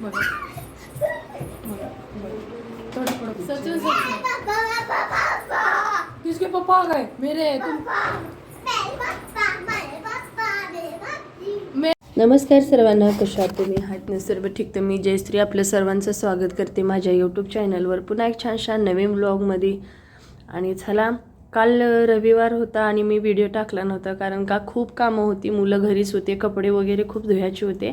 सचिन सचिन. किसके पापा आ गए मेरे तुम नमस्कार सर्वांना कशा तुम्ही? हात ना सर्व ठीक. तर मी जयश्री आपलं सर्वांचं स्वागत करते माझ्या यूट्यूब चॅनलवर पुन्हा एक छान छान नवीन ब्लॉगमध्ये आणि चला काल रविवार होता आणि मी व्हिडिओ टाकला नव्हता कारण का खूप कामं होती. मुलं घरीच होते कपडे वगैरे खूप धुवायचे होते.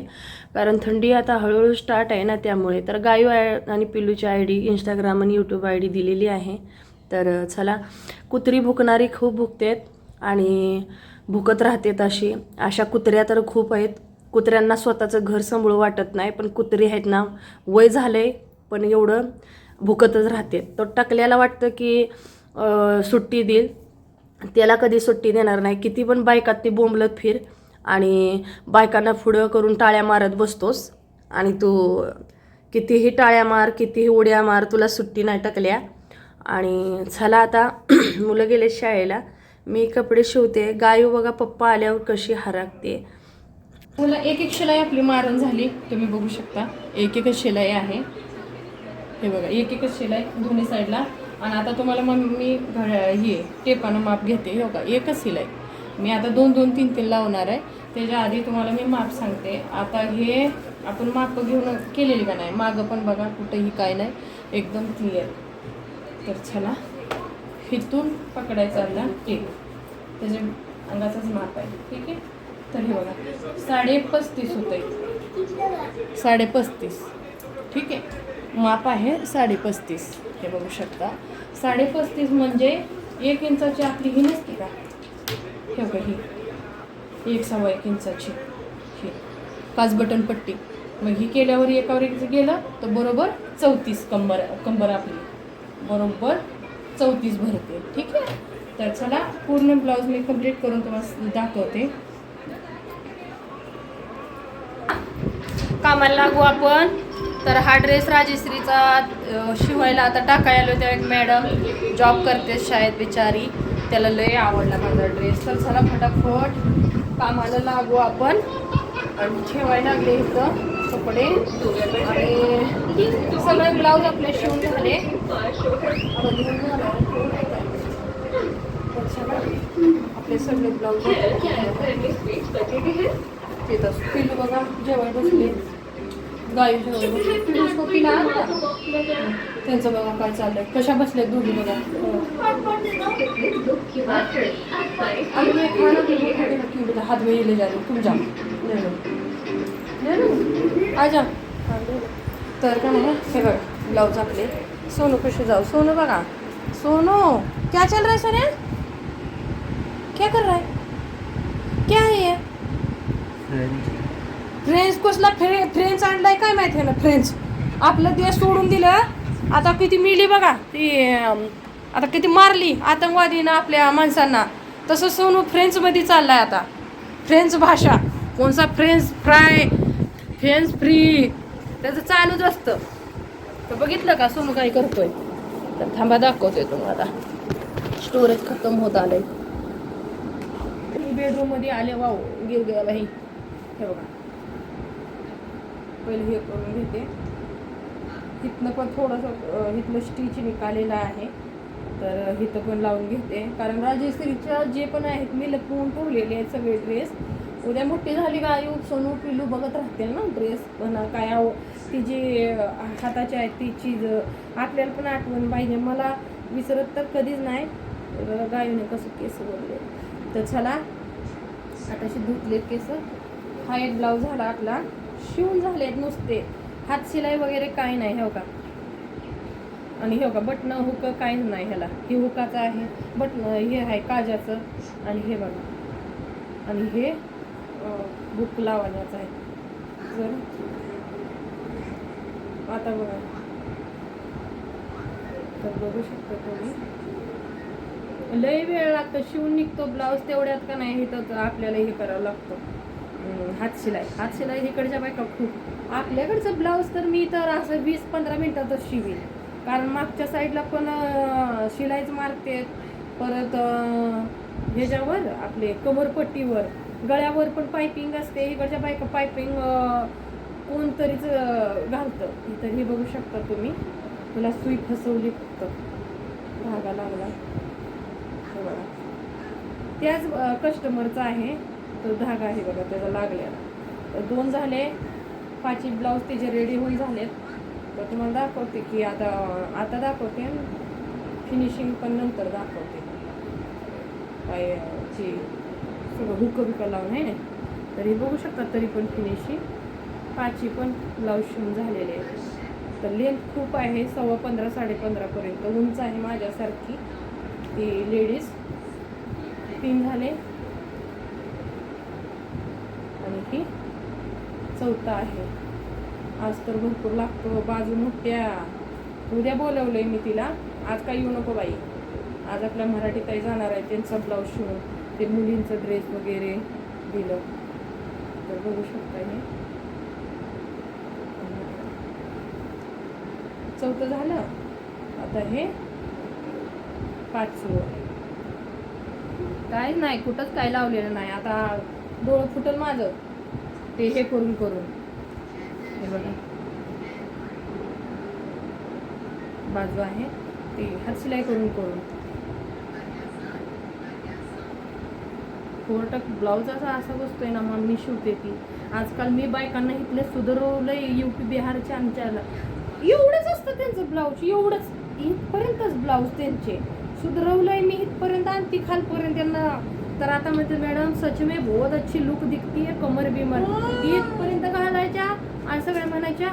कारण थंडी आता हळूहळू स्टार्ट आहे ना त्यामुळे. तर गायू आय आणि पिलूची आय डी इंस्टाग्राम आणि यूट्यूब आय डी दिलेली आहे. तर चला. कुत्री भुकणारी खूप भुकतेत आणि भुकत राहतेत अशी. अशा कुत्र्या तर खूप आहेत. कुत्र्यांना स्वतःचं घर सांभाळू वाटत नाही पण कुत्री आहेत ना वय झालं आहे पण एवढं भुकतच राहते तो टाकल्याला वाटतं की सुट्टी देईल. त्याला कधी सुट्टी देणार नाही. किती पण बायकात ती बोंबलत फिर आणि बायकांना पुढं करून टाळ्या मारत बसतोस आणि तू कितीही टाळ्या मार कितीही उड्या मार तुला सुट्टी नाही टाकल्या. आणि चला आता मुलं गेले शाळेला. मी कपडे शिवते. गायू बघा पप्पा आल्यावर कशी हरकते. मला एक एक शिलाई आपली मारून झाली. तुम्ही बघू शकता. एक एकच शिलाई आहे. हे बघा एक एकच शिलाई दोन्ही साईडला आणि आता तुम्हाला मग मी घड हे टेपानं माप घेते हो का? एकच शिलाई मी आता दोन दोन तीन तीन लावणार आहे. त्याच्या आधी तुम्हाला मी माप सांगते. आता हे आपण माप घेऊन केलेली का नाही? मागं पण बघा कुठंही काय नाही. एकदम क्लिअर तर चला हिथून पकडायचा आपला टेप त्याच्या अंगाचाच माप आहे ठीक आहे? तर हे बघा. साडे पस्तीस होतं साडे पस्तीस. ठीक आहे? माप आहे साडे पस्तीस हे बघू शकता. साडे पस्तीस म्हणजे एक इंचाची आपली ही नसते का? हे बघा ही. एक सव्वा एक इंचाची. ही. पाच बटन पट्टी. मग ही केल्यावर एकावर एक गेलं तर बरोबर चौतीस कंबर कंबर आपली. बरोबर चौतीस भरते. ठीक आहे? तर चला पूर्ण ब्लाऊज मी कंप्लीट करून तुम्हाला दाखवते. कामाला लागू आपण. तर हा ड्रेस राजेश्रीचा शिवायला आता टाकायला आलो तेव्हा एक मॅडम जॉब करते शाळेत बिचारी. त्याला लय आवडला माझा ड्रेस. तर चला फटाफट कामाला लागू आपण. आणि ठेवायला लागले इथं कपडे. आणि सगळे ब्लाऊज आपले शिवून झाले. आपले सगळे ब्लाऊज. तिथं पिलू बघा जेवाय बसले. त्यांचं बघा काय चाललंय कशा बसल्या दोघी बघा अभी मैं खाना भी नहीं खाने रखी हूँ बेटा हाथ में ये ले जा रही हूँ तुम जाओ ले लो ले लो आ जा हाँ, ले लो. तर का नाही हे बघ ब्लाऊज आपले सोनू कशी जाऊ सोनू बघा सोनू क्या चल रहा है सोनिया क्या कर रहा है क्या है ये फ्रेंच फ्रे फ्रेंच आणलाय काय माहिती आहे ना फ्रेंच आपलं देश सोडून दिलं. आता किती मिली बघा ती आता किती मारली आतंकवादीनं आपल्या माणसांना. तसं सोनू फ्रेंचमध्ये चाललाय आता. फ्रेंच भाषा. कोणचा फ्रेंच फ्राय फ्रेंच फ्री त्याचं चालूच असतं. तर बघितलं का सोनू काय करतोय? तर थांबा दाखवतोय तुम्हाला. स्टोरेज खतम होत आलंय. बेडरूममध्ये आले वाव गिर गया हे बघा. पहिले हे करून घेते. इथनं पण थोडंसं अं, इथलं स्टिच निघालेलं आहे. तर इथं पण लावून घेते. कारण राजेश्रीच्या जे पण आहेत मी लपवून ठेवलेले आहेत सगळे ड्रेस उद्या मोठी झाली का आयु सोनू पिलू बघत राहतील ना ड्रेस म्हणा काय आव ती जी हाताची आहे ती चीज आपल्याला पण आठवण पाहिजे. मला विसरत तर कधीच नाही. गायूने कसं केस बोलले तर चला आताशी धुतले केस. हा एक ब्लाऊज झाला आपला. शिवून झालेत नुसते. हात शिलाई वगैरे काय नाही हो का? आणि हे का बटणं हुक काहीच नाही ह्याला. हे हुकाचं आहे बटणं हे आहे काजाचं आणि हे बघा. आणि हे बुक लावण्याचं आहे. जर. आता बघा. तर बघू शकतो तुम्ही. लय वेळ लागतो शिवून निघतो ब्लाऊज तेवढ्यात का नाही हे तर आपल्याला हे करावं लागतं. हात शिलाई. हात शिलाई इकडच्या बायका खूप. आपल्याकडचं ब्लाऊज तर मी तर असं वीस पंधरा मिनिटातच शिवेल कारण मागच्या साईडला पण शिलाईच मारते. परत ह्याच्यावर आपले कमरपट्टीवर गळ्यावर पण पायपिंग असते. इकडच्या बायका पायपिंग कोणतरीच घालतं. इथं हे बघू शकता तुम्ही. तुला सुई फसवली फक्त. धागा लागला. त्याच कस्टमरचा आहे. तो धागा आहे बघा त्याचा लागलेला. तर दोन झाले पाचही ब्लाऊज त्याचे रेडी होऊन झालेत. तर तुम्हाला दाखवते की आता आता दाखवते. फिनिशिंग पण नंतर दाखवते. काय ची सगळं हुक बिक लावून आहे ना? बघू शकतात तरी पण फिनिशिंग पाचही पण ब्लाऊज शिवून झालेले आहे तर लेंथ खूप आहे सव्वा पंधरा साडेपंधरापर्यंत उंच आहे माझ्यासारखी. ती लेडीज तीन झाले आणि ही चौथा आहे. आज तर भरपूर लागतो बाजू मोठ्या. उद्या बोलवलंय मी तिला. आज काय येऊ नको बाई. आज आपल्या मराठी ताई जाणार आहे त्यांचा ब्लाऊज शिवून. ते मुलींचं ड्रेस वगैरे दिलं. तर बघू शकता मी चौथं झालं. आता हे पाचवं काय नाही. कुठंच काय लावलेलं नाही. आता डोळं फुटल माझं. ते हे करून करून. हे बघा. बाजू आहे. ते हात शिलाई करून करून. कोर्टक ब्लाऊज असा असा बसतोय ना मग मी शिवते ती. आजकाल मी बायकांना इथले सुधरवलंय यू पी बिहारच्या आमच्याला. एवढंच असतं त्यांचं ब्लाऊज एवढंच. इथपर्यंतच ब्लाऊज त्यांचे. सुधरवलंय मी इथपर्यंत आणि ती खालपर्यंत त्यांना तर आता म्हणते मॅडम सच में बहुत अच्छी लुक दिखती है कमर बिमर इथपर्यंत घालायच्या आणि सगळ्या म्हणायच्या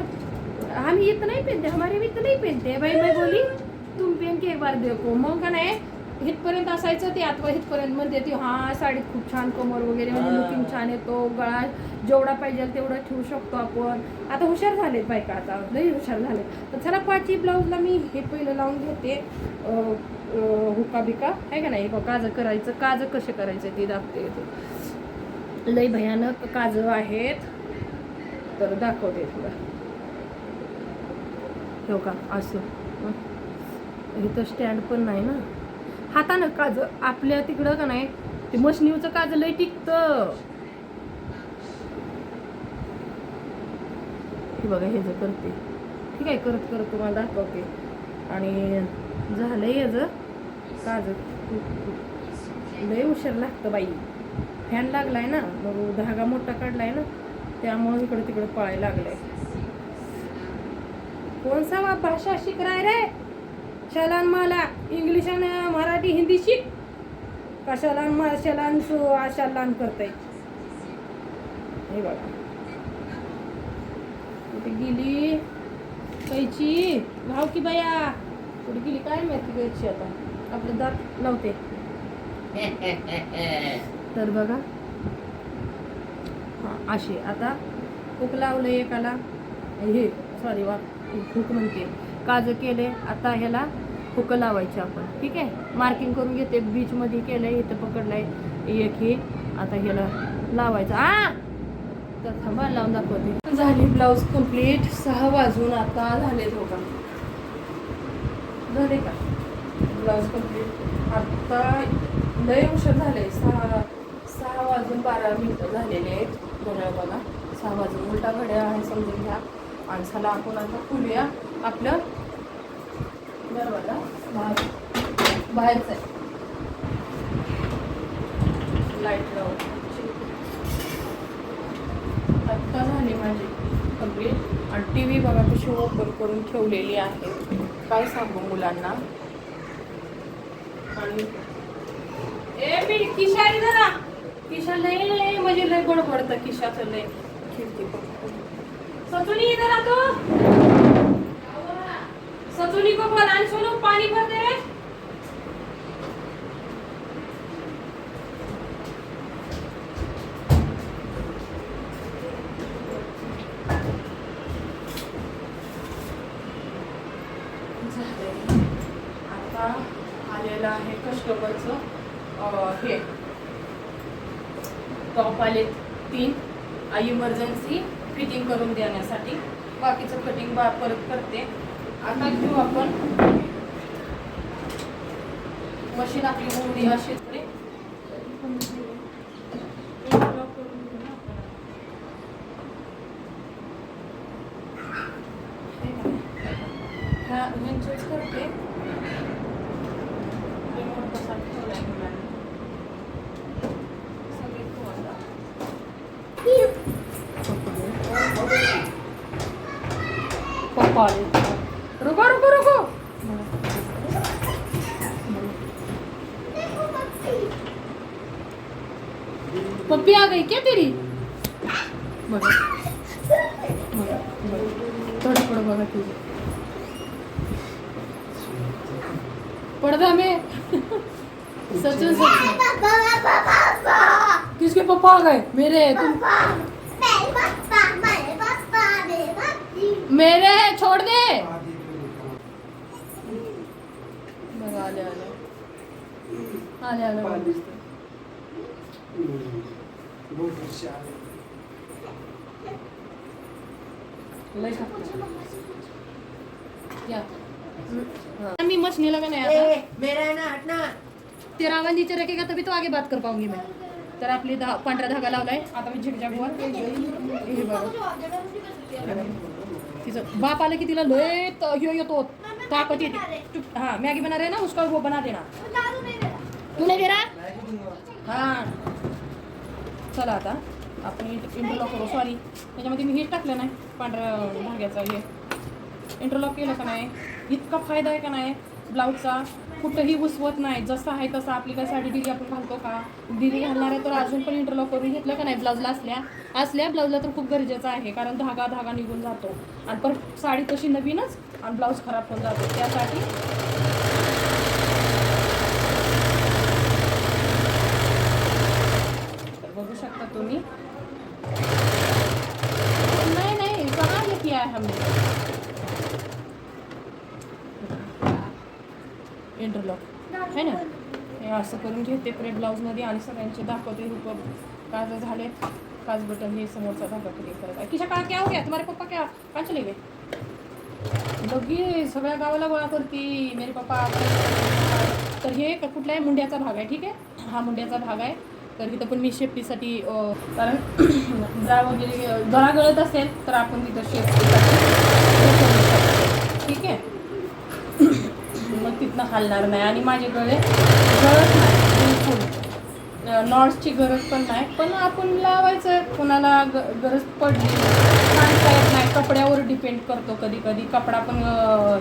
हम इथं नाही पहनते हमारे भी इथं नाही पहनते बाई मैं बोली तुम पहन के एक बार देखो. मग का नाही इथपर्यंत असायचं ते आता इथपर्यंत म्हणते ती हा साडीत खूप छान कमर वगैरे म्हणजे. लुकिंग छान येतो गळा जेवढा पाहिजे तेवढा ठेवू शकतो आपण. आता हुशार झालेत बायका आता लई हुशार झाले तर चला पाची ब्लाऊजला मी हे पहिलं लावून घेते. हुका बिका आहे का नाही? काज करायचं काज कसे करायचं ते दाखवते इथे. लई भयानक काज आहेत. तर दाखवते तुला. हो का? असं. इथं स्टँड पण नाही ना? हातानं काज आपल्या तिकडं का नाही? ते मशनीवचं काज लय टिकतं. हे बघा हे जे करते. ठीक आहे करत करत तुम्हाला दाखवते. आणि झालंय याचं काज लय उशीर लागतं बाई. फॅन लागलाय ना मग धागा मोठा काढलाय ना त्यामुळे इकडे तिकडे पळायला लागलाय. कोण सा वा भाषा शिकराय रे? शलान मला इंग्लिश आणि मराठी हिंदी शिक. कशाला मा शलान सु आशालान करताय? हे बघा. कुठे गेली? कैची? भाव की बाया. कुठे गेली? काय माहिती कैची आता? आपलं दात लावते. तर बघा. हां असे आता हुक लावलं एकाला. हे सॉरी वा खूप म्हणते. काज केले आता ह्याला हुक लावायचे आपण. ठीक आहे? मार्किंग करून घेते. बीचमध्ये केलं आहे इथं पकडलंय. एक हे आता ह्याला लावायचं. आ! तर थांबा लावून दाखवते. झाली ब्लाऊज कंप्लीट सहा वाजून आता झाले दोघा झाले का? ब्लाऊज कंप्लीट आत्ता लय उशीर झाले सहा सहा वाजून बारा मिनिटं झालेले आहेत. घड्याळ बघा. सहा वाजून उलटा घड्या आहे समजून घ्या. माणसाला आपण आता खुलूया आपलं दरवाजा बाहेर बाहेरच आहे. लाइट लावून. आत्ता झाली माझी कंप्लीट आणि टी व्ही बघा कशी ओपन करून ठेवलेली आहे. काय सांगू मुलांना? ए मी किशारी जरा किशा लय म्हणजे लय बडबडतं किशाचं लय. खिडकी सचुनी जरा तो. सचुनी को बोल आणि सोनू पाणी भर दे. रे झालंय. आता आलेलं आहे कस्टमरचं हे. टॉप आले तीन. इमर्जन्सी फिटिंग करून देण्यासाठी. बाकीचं कटिंग बा परत करते. आता घेऊ आपण. मशीन आपली मोडी अशी रुको रुको रुको। पप्पी आ गई क्या तेरी? बघा थोडं थोडं बघा तुझे पडदा में सचिन सचिन। किसके पप्पा आ गए? मेरे तुम मेरे आले आले हाँ। मैं मछली लगा नहीं आता मेरा है ना हटना तेरा आवाज नीचे रखेगा तभी तो आगे बात कर पाऊंगी मैं. तर आपली धा पांढरा धागा लावलाय. आता मी झिकझॅकवर हे बघा तिचं बाप आलं की तिला लय येतो ताकद येते. हाँ मैगी बना रहे ना उसका वो बना देना तू नाही दे हां. चला आता. आपण इंटरलॉक करू. सॉरी त्याच्यामध्ये मी हे टाकलं नाही. पांढऱ्या धाग्याचं हे. इंटरलॉक केलं का नाही? इतका फायदा आहे का नाही? ब्लाऊजचा कुठंही उसवत नाही. जसं आहे तसं आपली काय साडी दिली आपण घालतो का? दिली घालणार आहे तर अजून पण इंटरलॉक करून घेतलं का नाही? ब्लाऊजला असल्या. असल्या ब्लाऊजला तर खूप गरजेचं आहे. कारण धागा धागा निघून जातो. आणि परत साडी तशी नवीनच आणि ब्लाऊज खराब होऊन जातो. त्यासाठी तर बघू शकता तुम्ही नाही नाही कहाँ ये हमने इंटरलॉक है ना? हे असं करून घेते प्रेड ब्लाऊजमध्ये आणि सगळ्यांचे दाखवते रूप. काज झाले काज बटन हे समोरचा धागा क्लिक करत आहे. किशा का क्या हो गया तुम्हारे पप्पा क्या? का चले गए बघी सगळ्या गावाला गोळा करती. मेरे पप्पा तर हे क- कुठलाही मुंड्याचा भाग आहे ठीक आहे? हा मुंड्याचा भाग आहे. तर तिथं पण मी शेफ्टीसाठी कारण ब्रा वगैरे अं, गळा गळत असेल तर आपण तिथं शेफ्टीसाठी ठीक आहे. मग तिथनं हलणार नाही आणि माझे गळे गळत नाही बिलकुल. नॉट्सची गरज पण नाही पण आपण लावायचं कोणाला ग गरज पडली सांगता येत नाही. कपड्यावर डिपेंड करतो कधी कधी कपडा पण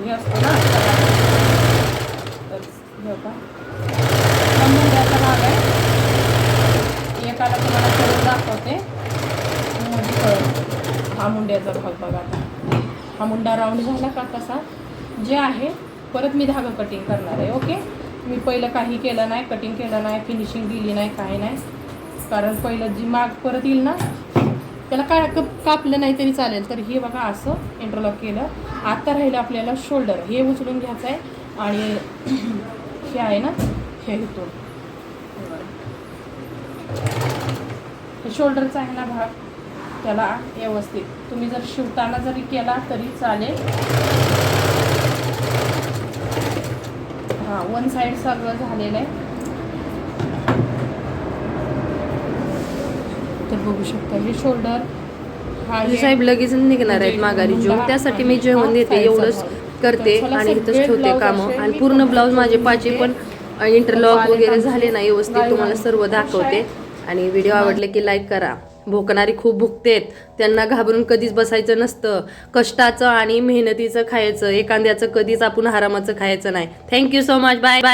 हे असतो ना तर का भाग आहे. एकाला तुम्हाला करून दाखवते. म्हणजे हा मुंड्याचा भाग बघा आता. हा मुंडा राऊंड झाला का तसा? जे आहे परत मी धागा कटिंग करणार आहे ओके मी पहिलं काही केलं नाही कटिंग केलं नाही फिनिशिंग दिली नाही काही नाही. कारण पहिलं जी माग परत येईल ना त्याला काय कप कापलं नाही तरी चालेल. तर हे बघा असं इंटरलॉक केलं. आता राहिलं आपल्याला शोल्डर हे उचलून घ्यायचं आहे. आणि हे आहे ना हे इथून. शोल्डरचा आहे ना भाग त्याला व्यवस्थित. तुम्ही जर शिवताना जरी केला तरी चालेल. हां वन साईड सगळं झालेलं आहे. तर बघू शकता हे शोल्डर हा साहेब लगेच निघणार आहेत माघारी जेवण त्यासाठी मी जेवण देते एवढंच करते आणि इथंच ठेवते कामं. आणि पूर्ण ब्लाऊज माझे पाचे पण इंटरलॉक वगैरे झाले नाही व्यवस्थित तुम्हाला सर्व दाखवते. आणि व्हिडिओ आवडले की लाईक करा. भोकणारी खूप भुकतेत. त्यांना घाबरून कधीच बसायचं नसतं. कष्टाचं आणि मेहनतीचं खायचं. एखाद्याचं कधीच आपण हरामाचं खायचं नाही. Thank you so much bye bye